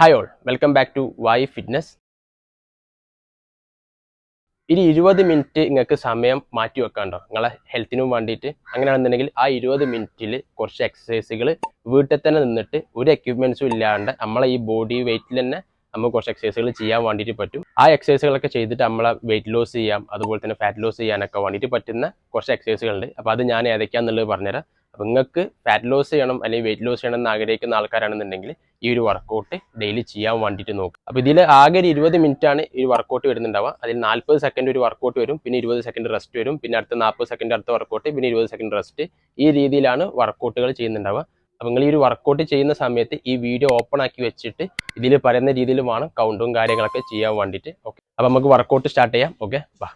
Hi all welcome back to Y fitness ഇനി ഇരുപത് minute നിങ്ങൾക്ക് സമയം മാറ്റി വെക്കാണ്ടോ നിങ്ങളെ ഹെൽത്തിനും വേണ്ടിയിട്ട്. അങ്ങനെയാണെന്നുണ്ടെങ്കിൽ ആ ഇരുപത് മിനിറ്റിൽ കുറച്ച് എക്സസൈസുകൾ വീട്ടിൽ തന്നെ നിന്നിട്ട് ഒരു എക്യുപ്മെൻസും ഇല്ലാണ്ട് നമ്മളെ ഈ ബോഡി വെയിറ്റിൽ തന്നെ നമുക്ക് കുറച്ച് എക്സസൈസുകൾ ചെയ്യാൻ വേണ്ടിയിട്ട് പറ്റും. ആ എക്സസൈസുകളൊക്കെ ചെയ്തിട്ട് നമ്മളെ വെയിറ്റ് ലോസ് ചെയ്യാം അതുപോലെ തന്നെ ഫാറ്റ് ലോസ് ചെയ്യാനൊക്കെ വേണ്ടിയിട്ട് പറ്റുന്ന കുറച്ച് എക്സസൈസുകളുണ്ട് അപ്പോൾ അത് ഞാൻ ഏതൊക്കെയാണെന്നുള്ളത് പറഞ്ഞുതരാം. അപ്പോൾ നിങ്ങൾക്ക് ഫാറ്റ് ലോസ് ചെയ്യണം അല്ലെങ്കിൽ വെയിറ്റ് ലോസ് ചെയ്യണം എന്ന് ആഗ്രഹിക്കുന്ന ആൾക്കാരാണെന്നുണ്ടെങ്കിൽ ഈ ഒരു വർക്കൗട്ട് ഡെയിലി ചെയ്യാൻ വേണ്ടിയിട്ട് നോക്കും അപ്പോൾ ഇതിൽ ആകെ ഒരു ഇരുപത് ആണ് ഈ വർക്കൗട്ട് വരുന്നുണ്ടാവുക. അതിൽ നാൽപ്പത് സെക്കൻഡ് ഒരു വർക്കൗട്ട് വരും പിന്നെ ഇരുപത് സെക്കൻഡ് റെസ്റ്റ് വരും പിന്നെ അടുത്ത നാൽപ്പത് സെക്കൻഡ് അടുത്ത വർക്കൗട്ട് പിന്നെ ഇരുപത് സെക്കൻഡ് റെസ്റ്റ് ഈ രീതിയിലാണ് വർക്കൗട്ടുകൾ ചെയ്യുന്നുണ്ടാവുക. അപ്പോൾ നിങ്ങൾ ഈ ഒരു വർക്കൗട്ട് ചെയ്യുന്ന സമയത്ത് ഈ വീഡിയോ ഓപ്പൺ ആക്കി വെച്ചിട്ട് ഇതിൽ പറയുന്ന രീതിയിൽ വേണം കൗണ്ടും കാര്യങ്ങളൊക്കെ ചെയ്യാൻ വേണ്ടിയിട്ട്. ഓക്കെ അപ്പോൾ നമുക്ക് വർക്കൗട്ട് സ്റ്റാർട്ട് ചെയ്യാം. ഓക്കെ വാ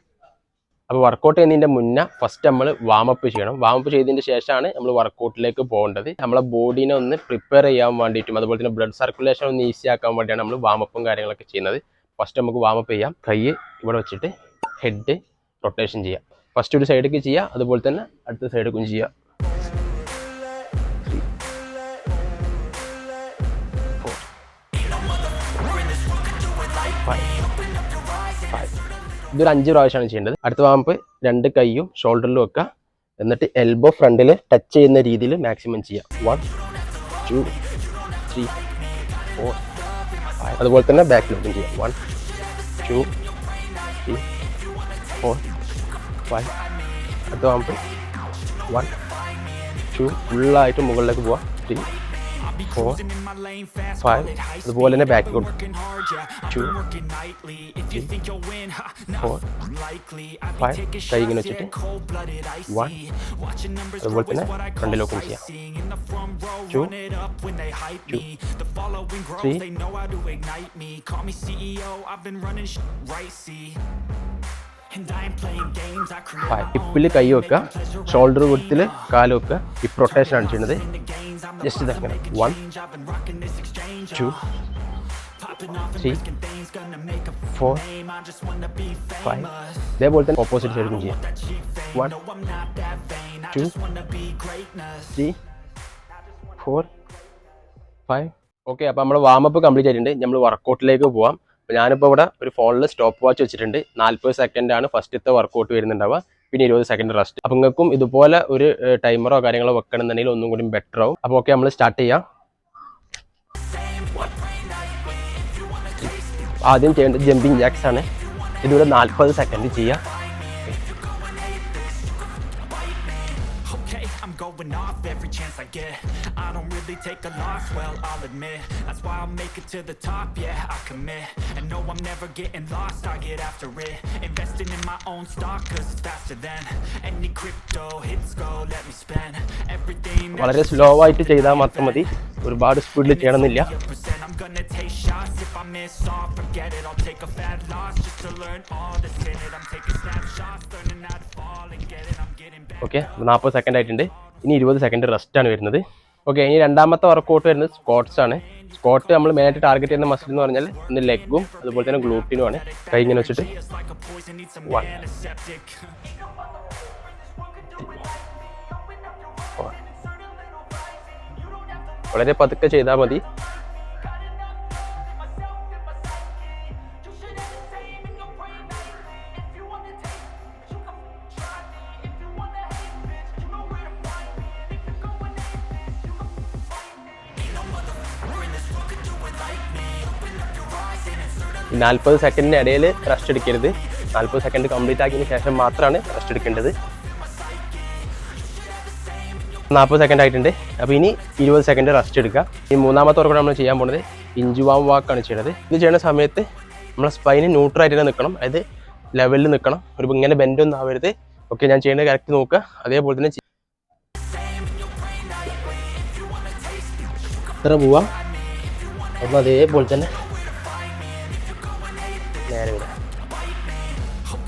അപ്പോൾ വർക്കൗട്ട് ചെയ്യുന്നതിന്റെ മുന്നേ ഫസ്റ്റ് നമ്മൾ വാമപ്പ് ചെയ്യണം. വാമപ്പ് ചെയ്തതിന് ശേഷമാണ് നമ്മൾ വർക്കൗട്ടിലേക്ക് പോകേണ്ടത്. നമ്മളെ ബോഡീനെ ഒന്ന് പ്രിപ്പയർ ചെയ്യാൻ വേണ്ടിയിട്ടും അതുപോലെ തന്നെ ബ്ലഡ് സർക്കുലേഷൻ ഒന്ന് ഈസി ആക്കാൻ വേണ്ടിയാണ് നമ്മൾ വാമപ്പും കാര്യങ്ങളൊക്കെ ചെയ്യുന്നത്. ഫസ്റ്റ് നമുക്ക് വാമപ്പ് ചെയ്യാം. കൈ ഇവിടെ വെച്ചിട്ട് ഹെഡ് റൊട്ടേഷൻ ചെയ്യാം. ഫസ്റ്റ് ഒരു സൈഡിലേക്ക് ചെയ്യുക അതുപോലെ തന്നെ അടുത്ത സൈഡിലേക്കും ചെയ്യുക ഇതൊരു അഞ്ച് പ്രാവശ്യമാണ് ചെയ്യേണ്ടത്. അടുത്ത വാമ്പ് രണ്ട് കൈയും ഷോൾഡറിലും വെക്കുക എന്നിട്ട് എൽബോ ഫ്രണ്ടിൽ ടച്ച് ചെയ്യുന്ന രീതിയിൽ മാക്സിമം ചെയ്യാം. വൺ ടു ത്രീ ഫോർ അതുപോലെ തന്നെ ബാക്കിലോട്ടും ചെയ്യാം. One two three four five അടുത്ത വാമ്പ് വൺ ടു ഫുള്ളായിട്ട് മുകളിലേക്ക് പോവാം. ത്രീ ഫോർ ഫൈവ് അതുപോലെ തന്നെ ബാക്ക് കൊടുക്കും ടു ഫോർ ഫൈവ് കൈ ഇങ്ങനെ വെച്ചിട്ട് വൺ അതുപോലെ തന്നെ ഫ്രണ്ടിലോട്ടും ചെയ്യാം ടു ടു ത്രീ ഹിപ്പിൽ കൈ വെക്കുക ഷോൾഡർ കൊടുത്തിൽ കാൽ വെക്കുക ഹിപ്പ് റൊട്ടേഷൻ ആണ് ചെയ്യുന്നത് ജസ്റ്റ് ഇതങ്ങനെ one two three four five ഇതേപോലെ തന്നെ ഓപ്പോസിറ്റ് സൈഡിലും ചെയ്യാം one two three four five okay അപ്പോൾ നമ്മൾ വാമപ്പ് കംപ്ലീറ്റ് ആയിട്ടുണ്ട്. നമ്മൾ വർക്കൗട്ടിലേക്ക് പോവാം. ഞാനിപ്പോൾ ഇവിടെ ഒരു ഫോണിൽ സ്റ്റോപ്പ് വാച്ച് വെച്ചിട്ടുണ്ട്. നാൽപ്പത് സെക്കൻഡാണ് ഫസ്റ്റത്തെ വർക്കൗട്ട് വരുന്നുണ്ടാവുക. പിന്നെ ഇരുപത് സെക്കൻഡ് റെസ്റ്റ് അപ്പോൾ നിങ്ങൾക്കും ഇതുപോലെ ഒരു ടൈമറോ കാര്യങ്ങളോ വെക്കണമെന്നുണ്ടെങ്കിൽ ഒന്നും കൂടി ബെറ്റർ ആവും. അപ്പോൾ ഓക്കെ നമ്മൾ സ്റ്റാർട്ട് ചെയ്യാം. ആദ്യം ചെയ്യേണ്ടത് ജമ്പിങ് ജാക്സ് ആണ്. ഇതിവിടെ നാൽപ്പത് സെക്കൻഡ് ചെയ്യാം. I'm going off every chance I get. I don't really take a loss, well, I'll admit. That's why I'll make it to the top, yeah, I commit. And no, I'm never getting lost, I get after it. Investing in my own stock, cause it's faster than any crypto hits go. Let me spend everything that വളരെ slow ആയിട്ട് ചെയ്താൽ മാത്രം മതി ഒരുപാട് സ്പീഡിൽ ചെയ്യണമെന്നില്ല you percent. I'm gonna take shots if I miss all, forget it. I'll take a fat loss just to learn all that's in it. I'm taking snapshots, learning how to fall and get it. I'm getting back. Okay നാൽപ്പത് second ആയിട്ടുണ്ട് ഇനി ഇരുപത് second rest ആണ് വരുന്നത്. Okay ഇനി രണ്ടാമത്തെ workout വരുന്നത് Scots ആണ്. സ്കോട്ട് നമ്മൾ മെയിനായിട്ട് ടാർഗറ്റ് ചെയ്യുന്ന മസിൽ എന്ന് പറഞ്ഞാൽ ഒന്ന് ലെഗും അതുപോലെ തന്നെ ഗ്ലൂട്ടിനും ആണ്. കൈ ഇങ്ങനെ വെച്ചിട്ട്. വളരെ പതുക്കെ ചെയ്താൽ മതി. നാൽപ്പത് സെക്കൻഡിന് ഇടയിൽ റെസ്റ്റ് എടുക്കരുത്. നാൽപ്പത് സെക്കൻഡ് കംപ്ലീറ്റ് ആക്കിയതിന് ശേഷം മാത്രമാണ് റെസ്റ്റ് എടുക്കേണ്ടത്. നാൽപ്പത് സെക്കൻഡ് ആയിട്ടുണ്ട്. അപ്പോൾ ഇനി ഇരുപത് സെക്കൻഡ് റെസ്റ്റ് എടുക്കുക. ഈ മൂന്നാമത്തെ വർക്കൗട്ട് നമ്മൾ ചെയ്യാൻ പോകുന്നത് ഇഞ്ചുവാം വാക്കാണ് ചെയ്യുന്നത് ഇത് ചെയ്യുന്ന സമയത്ത് നമ്മളെ സ്പൈന് ന്യൂട്രായിട്ട് തന്നെ നിൽക്കണം. അതായത് ലെവലിൽ നിൽക്കണം. ഒരു ഇങ്ങനെ ബെൻഡൊന്നും ആവരുത്. ഓക്കെ ഞാൻ ചെയ്യേണ്ടത് കറക്റ്റ് നോക്കുക. അതേപോലെ തന്നെ ഇത്ര പോവാം. അപ്പോൾ അതേപോലെ തന്നെ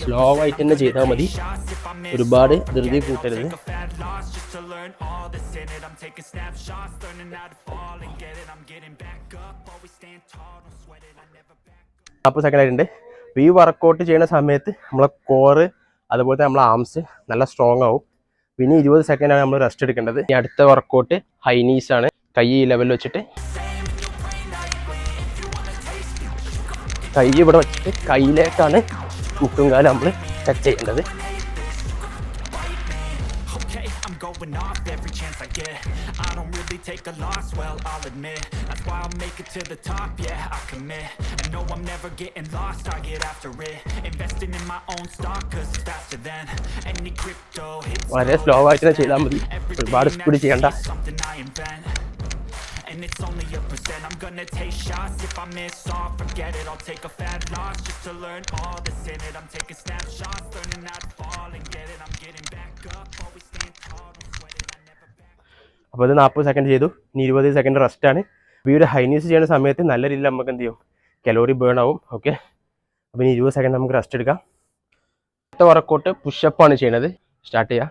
Slow ആയിട്ട് തന്നെ ചെയ്താൽ മതി. ഒരുപാട് ധൃതി കൂട്ടരുത്. സെക്കൻഡ് ആയിട്ടുണ്ട് ഈ വർക്കൗട്ട് ചെയ്യുന്ന സമയത്ത് നമ്മളെ കോറ് അതുപോലെ തന്നെ നമ്മളെ ആംസ് നല്ല സ്ട്രോങ് ആവും. പിന്നെ ഇരുപത് സെക്കൻഡാണ് നമ്മൾ റെസ്റ്റ് എടുക്കേണ്ടത്. ഇനി അടുത്ത വർക്കൗട്ട് ഹൈനീസ് ആണ്. കൈ ഈ ലെവലിൽ വെച്ചിട്ട്. കൈ ഇവിടെ വെച്ചിട്ട് കൈയിലേക്കാണ് മുട്ടും കാലം നമ്മൾ ടച്ച് ചെയ്യേണ്ടത് Okay, I'm going off every chance I get. I don't really take a loss, well, I'll admit. That's why I'll make it to the top, yeah, I commit. And no, I'm never getting lost, I get after it. Investing in my own stock, cause it's faster than any crypto hits. വളരെ slow ആയിട്ട് തന്നെ ചെയ്താൽ മതി ഒരുപാട് speed ചെയ്യണ്ട Something I invent. And it's only a percent. I'm gonna take shots. If I miss all, forget it. I'll take a fat loss just to learn all that's in it. I'm taking snapshots, learning how to fall and get it. I'm getting back up, always stand tall, don't sweat it. I never back അപ്പോൾ ഇത് നാൽപ്പത് second ചെയ്തു ഇനി ഇരുപത് second റെസ്റ്റാണ് അപ്പോൾ ഈ ഒരു ഹൈനീസ് ചെയ്യുന്ന സമയത്ത് നല്ല രീതിയിൽ നമുക്ക് എന്ത് ചെയ്യും കലോറി ബേൺ ആവും ഓക്കെ അപ്പോൾ ഇനി ഇരുപത് സെക്കൻഡ് നമുക്ക് റെസ്റ്റ് എടുക്കാം അടുത്ത വർക്കൗട്ട് പുഷപ്പാണ് ചെയ്യണത് സ്റ്റാർട്ട് ചെയ്യാം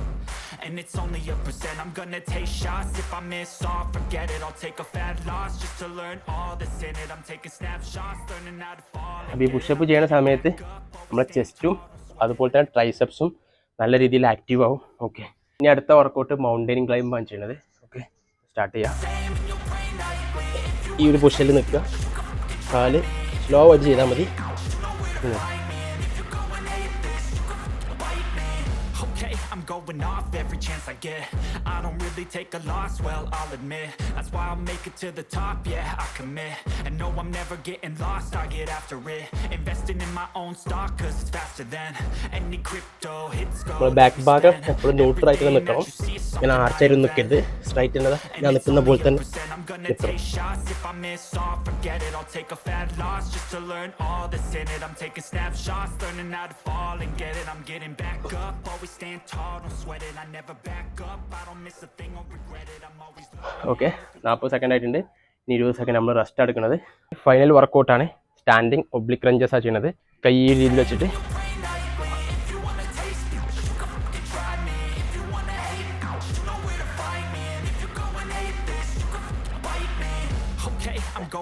And it's only a percent. I'm gonna take shots. If I miss all, forget it. I'll take a fat loss just to learn all that's in it. I'm taking snapshots, learning how to fall. അപ്പോൾ ഈ pushup ചെയ്യുന്ന സമയത്ത് നമ്മുടെ ചെസ്റ്റും അതുപോലെ തന്നെ ട്രൈസെപ്സും നല്ല രീതിയിൽ active ആവും ഓക്കെ ഇനി അടുത്ത വർക്കൗട്ട് മൗണ്ടൈനിങ് ക്ലൈംബ് ആണ് ചെയ്യണത് ഓക്കെ സ്റ്റാർട്ട് ചെയ്യാം ഈ ഒരു പുഷയിൽ നിൽക്കുക കാൽ സ്ലോ ആയിട്ട് ചെയ്താൽ മതി I'm going off chance I get. I don't really take a loss, well, I'll admit. That's why I'll make it to the top, yeah, I commit. And no, I'm never getting lost, I get after it. Investing in my own stock, cause it's faster than any crypto hits go. നമ്മൾ back ഭാഗം എപ്പോഴും neutral ആയിട്ട് നിൽക്കണം ഇങ്ങനെ ആർച്ചായിട്ട് നിൽക്കരുത് straight ഞാൻ നിൽക്കുന്ന പോലെ തന്നെ I'm gonna നിൽക്കണം ഓക്കെ നാൽപ്പത് സെക്കൻഡ് ആയിട്ടുണ്ട്. ഇനി ഇരുപത് സെക്കൻഡ് നമ്മൾ റെസ്റ്റ് എടുക്കുന്നത്. ഫൈനൽ വർക്കൗട്ടാണ് സ്റ്റാൻഡിങ് ഒബ്ലിക് റഞ്ചസ് ആണ് ചെയ്യുന്നത്. കൈ രീതിയിൽ വെച്ചിട്ട്.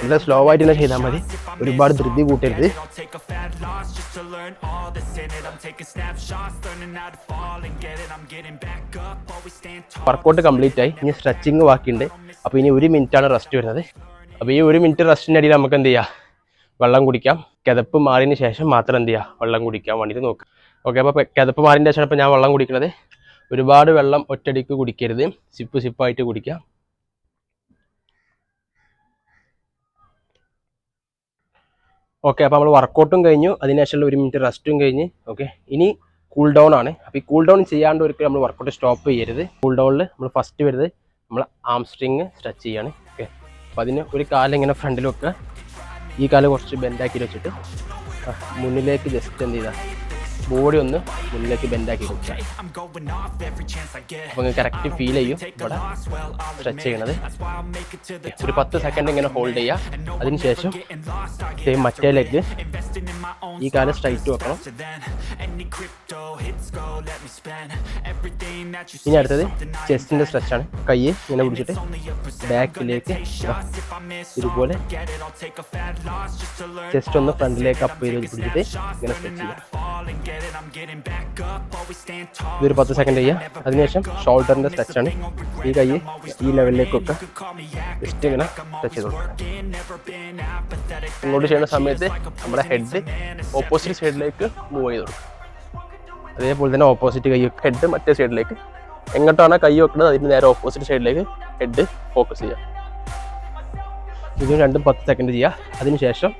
നല്ല സ്ലോ ആയിട്ട് തന്നെ ചെയ്താൽ മതി. ഒരുപാട് ധൃതി കൂട്ടരുത്. വർക്കൗട്ട് കംപ്ലീറ്റ് ആയി. ഇനി സ്ട്രെച്ചിങ് ബാക്കിയുണ്ട്. അപ്പോൾ ഇനി ഒരു ആണ് റെസ്റ്റ് വരുന്നത്. അപ്പോൾ ഈ ഒരു മിനിറ്റ് റെസ്റ്റിന്റെ ഇടയിൽ നമുക്ക് എന്ത് ചെയ്യാം? വെള്ളം കുടിക്കാം. കിതപ്പ് മാറിയതിന് ശേഷം മാത്രം എന്ത് ചെയ്യാം? വെള്ളം കുടിക്കാൻ വേണ്ടിയിട്ട് നോക്കുക ഓക്കെ അപ്പോൾ കിതപ്പ് മാറിയതിന് ശേഷം ഇപ്പോൾ ഞാൻ വെള്ളം കുടിക്കുന്നത്. ഒരുപാട് വെള്ളം ഒറ്റടിക്ക് കുടിക്കരുത്. സിപ്പ് സിപ്പായിട്ട് കുടിക്കാം. ഓക്കെ അപ്പോൾ നമ്മൾ വർക്കൗട്ടും കഴിഞ്ഞു. അതിനുശേഷമുള്ള ഒരു മിനിറ്റ് റെസ്റ്റും കഴിഞ്ഞ്. ഓക്കെ ഇനി കൂൾ ഡൗൺ ആണ്. അപ്പോൾ ഈ കൂൾ ഡൗൺ ചെയ്യാണ്ട് ഒരിക്കലും നമ്മൾ വർക്കൗട്ട് സ്റ്റോപ്പ് ചെയ്യരുത്. കൂൾ ഡൗണിൽ നമ്മൾ ഫസ്റ്റ് വരുന്നത് നമ്മൾ ആം സ്ട്രിങ് സ്ട്രെച്ച് ചെയ്യാണ്. ഓക്കെ അപ്പോൾ അതിന് ഒരു കാലം ഇങ്ങനെ ഫ്രണ്ടിൽ വെക്കുക. ഈ കാലം കുറച്ച് ബെൻഡാക്കി വെച്ചിട്ട് മുന്നിലേക്ക് ജസ്റ്റ് എന്ത് ചെയ്താൽ ബോഡി ഒന്ന് മുന്നിലേക്ക് ബെൻഡാക്കി കൊടുക്കുക കറക്റ്റ് ഫീൽ ചെയ്യും. ഇവിടെ സ്ട്രെച്ച് ചെയ്യണത്. ഒരു പത്ത് സെക്കൻഡ് ഇങ്ങനെ ഹോൾഡ് ചെയ്യുക. അതിനുശേഷം സെയിം മറ്റേ ലെഗ് ഈ കാലം സ്ട്രൈറ്റ് വെക്കണം. ഇനി അടുത്തത് ചെസ്റ്റിന്റെ സ്ട്രെച്ച് ആണ്. കൈ ഇങ്ങനെ പിടിച്ചിട്ട് ബാക്കിലേക്ക് ഇതുപോലെ ചെസ്റ്റ് ഒന്ന് ഫ്രണ്ടിലേക്ക് അപ്പ് ചെയ്ത് പിടിച്ചിട്ട് ഇങ്ങനെ സ്ട്രെച്ച് ചെയ്യുക. ഇതൊരു പത്ത് സെക്കൻഡ് ചെയ്യുക അതിനുശേഷം ഷോൾഡറിന്റെ ആണ്. ഈ കൈ ഈ ലെവലിലേക്കൊക്കെ ജസ്റ്റ് ഇങ്ങനെ ടച്ച് ചെയ്ത് ഇങ്ങോട്ട് ചെയ്യുന്ന സമയത്ത് നമ്മുടെ ഹെഡ് ഓപ്പോസിറ്റ് സൈഡിലേക്ക് മൂവ് ചെയ്ത് കൊടുക്കും. അതേപോലെ തന്നെ ഓപ്പോസിറ്റ് കൈ ഹെഡ് മറ്റേ സൈഡിലേക്ക് എങ്ങോട്ടാണ് കൈ വെക്കുന്നത് അതിന് നേരെ ഓപ്പോസിറ്റ് സൈഡിലേക്ക് ഹെഡ് ഫോക്കസ് ചെയ്യുക. ഇത് രണ്ടും പത്ത് സെക്കൻഡ് ചെയ്യുക. അതിനുശേഷം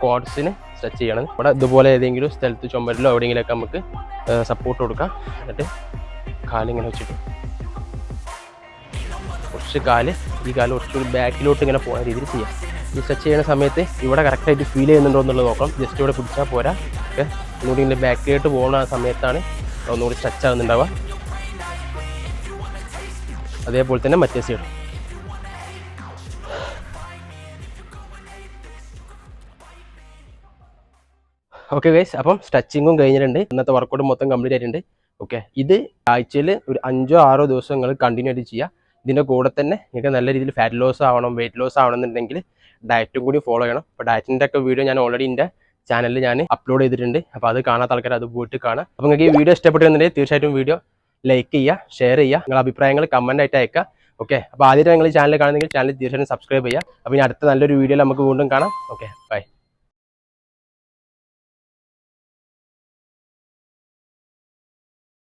ക്വാഡ്സിന് സ്ട്രെച്ച് ചെയ്യണം. ഇവിടെ ഇതുപോലെ ഏതെങ്കിലും സ്ഥലത്ത് ചുമരിലോ എവിടെയെങ്കിലുമൊക്കെ നമുക്ക് സപ്പോർട്ട് കൊടുക്കാം. എന്നിട്ട് കാലിങ്ങനെ വെച്ചിട്ട്. കുറച്ച് കാൽ ഈ കാൽ കുറച്ചുകൂടി ബാക്കിലോട്ട് ഇങ്ങനെ പോകുന്ന രീതിയിൽ ചെയ്യാം. ഈ സ്ട്രെച്ച് ചെയ്യുന്ന സമയത്ത് ഇവിടെ കറക്റ്റായിട്ട് ഫീൽ ചെയ്യുന്നുണ്ടോ എന്നുള്ളത് നോക്കണം. ജസ്റ്റ് ഇവിടെ പിടിച്ചാൽ പോരാ. ഓക്കെ? ഒന്നുകൂടി ഇങ്ങനെ ബാക്കിലോട്ട് പോകുന്ന സമയത്താണ് ഒന്നുകൂടി സ്ട്രെച്ച് ആകുന്നുണ്ടാവുക അതേപോലെ തന്നെ മറ്റേ സൈഡ് ഓക്കെ ഗൈസ് അപ്പം സ്ട്രെച്ചിങ്ങും കഴിഞ്ഞിട്ടുണ്ട്. ഇന്നത്തെ വർക്കൗട്ട് മൊത്തം കംപ്ലീറ്റ് ആയിട്ടുണ്ട്. ഓക്കെ ഇത് ആഴ്ചയിൽ ഒരു അഞ്ചോ ആറോ ദിവസം നിങ്ങൾ കണ്ടിന്യൂ ആയിട്ട് ചെയ്യുക. ഇതിന്റെ കൂടെ തന്നെ നിങ്ങൾക്ക് നല്ല രീതിയിൽ ഫാറ്റ് ലോസ് ആവണം വെയിറ്റ് ലോസ് ആവണമെന്നുണ്ടെങ്കിൽ ഡയറ്റും കൂടി ഫോളോ ചെയ്യണം. അപ്പോൾ ഡയറ്റിന്റെ ഒക്കെ വീഡിയോ ഞാൻ ഓൾറെഡി എന്റെ ചാനലിൽ ഞാൻ അപ്ലോഡ് ചെയ്തിട്ടുണ്ട്. അപ്പോൾ അത് കാണാത്ത ആൾക്കാർ അത് പോയിട്ട് കാണാം. അപ്പോൾ നിങ്ങൾക്ക് ഈ വീഡിയോ ഇഷ്ടപ്പെട്ടിരുന്നുണ്ടെങ്കിൽ തീർച്ചയായിട്ടും വീഡിയോ ലൈക്ക് ചെയ്യുക ഷെയർ ചെയ്യുക നിങ്ങളുടെ അഭിപ്രായങ്ങൾ കമന്റ് ആയിട്ട് അയക്കുക. ഓക്കെ അപ്പോൾ ആദ്യമായിട്ട് നിങ്ങൾ ചാനൽ കാണുന്നെങ്കിൽ ചാനൽ തീർച്ചയായിട്ടും സബ്സ്ക്രൈബ് ചെയ്യുക. അപ്പോൾ ഇനി അടുത്ത നല്ലൊരു വീഡിയോയിൽ നമുക്ക് വീണ്ടും കാണാം. Okay bye